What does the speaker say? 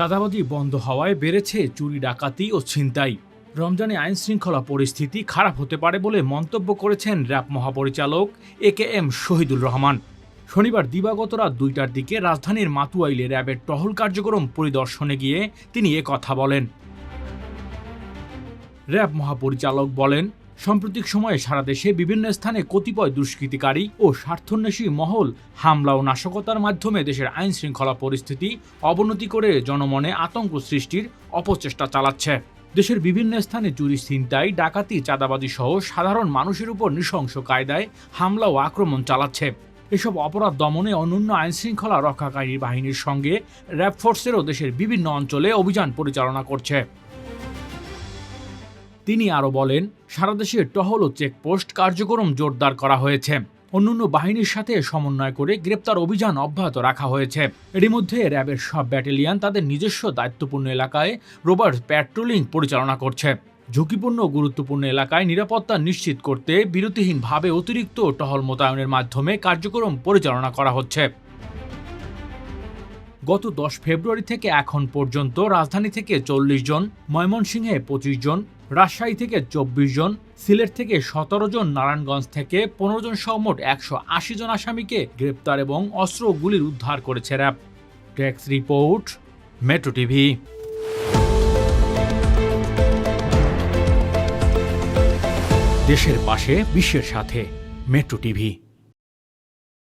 চাঁদাবাজি বন্ধ হওয়ায় বেড়েছে চুরি, ডাকাতি ও ছিনতাই। রমজানে আইন শৃঙ্খলা পরিস্থিতি খারাপ হতে পারে বলে মন্তব্য করেছেন র্যাব মহাপরিচালক A K M Shahidul Rahman. শনিবার দিবাগত রাত দুইটার দিকে রাজধানীর মাতুয়াইলে র্যাবের টহল কার্যক্রম পরিদর্শনে গিয়ে তিনি এ কথা বলেন। র্যাব মহাপরিচালক বলেন সাম্প্রতিক সময়ে সারা দেশে বিভিন্ন স্থানে কতিপয় দুষ্কৃতিকারী ও স্বার্থন্বেষী মহল হামলা ও নাশকতার মাধ্যমে দেশের আইন শৃঙ্খলা পরিস্থিতি অবনতি করে জনমনে আতঙ্ক সৃষ্টির অপচেষ্টা চালাচ্ছে। দেশের বিভিন্ন স্থানে চুরি, ছিনতাই, ডাকাতি, চাঁদাবাজি সহ সাধারণ মানুষের উপর নৃশংস কায়দায় হামলা ও আক্রমণ চালাচ্ছে। এসব অপরাধ দমনে অনন্য আইন শৃঙ্খলা রক্ষাকারী বাহিনীর সঙ্গে র্যাব ফোর্সেরও দেশের বিভিন্ন অঞ্চলে অভিযান পরিচালনা করছে। তিনি আরও বলেন, সারা দেশে টহল ও চেকপোস্ট কার্যক্রম জোরদার করা হয়েছে। অন্যান্য বাহিনীর সাথে সমন্বয় করে গ্রেপ্তার অভিযান অব্যাহত রাখা হয়েছে। এরই মধ্যে র্যাবের সব ব্যাটালিয়ান তাদের নিজস্ব দায়িত্বপূর্ণ এলাকায় রোবট প্যাট্রোলিং পরিচালনা করছে। ঝুঁকিপূর্ণ গুরুত্বপূর্ণ এলাকায় নিরাপত্তা নিশ্চিত করতে বিরতিহীনভাবে অতিরিক্ত টহল মোতায়েনের মাধ্যমে কার্যক্রম পরিচালনা করা হচ্ছে। গত দশ ফেব্রুয়ারি থেকে এখন পর্যন্ত রাজধানী থেকে চল্লিশ জন, ময়মনসিংহে পঁচিশ জন, রাজশাহী থেকে চব্বিশ জন, সিলেট থেকে সতেরো জন, নারায়ণগঞ্জ থেকে পনেরো জন সহ মোট একশো আশি জন আসামিকে গ্রেপ্তার এবং অস্ত্র গুলির উদ্ধার করেছে RAB. Tax report, metro TV. দেশের পাশে, বিশ্বের সাথে, মেট্রো টিভি।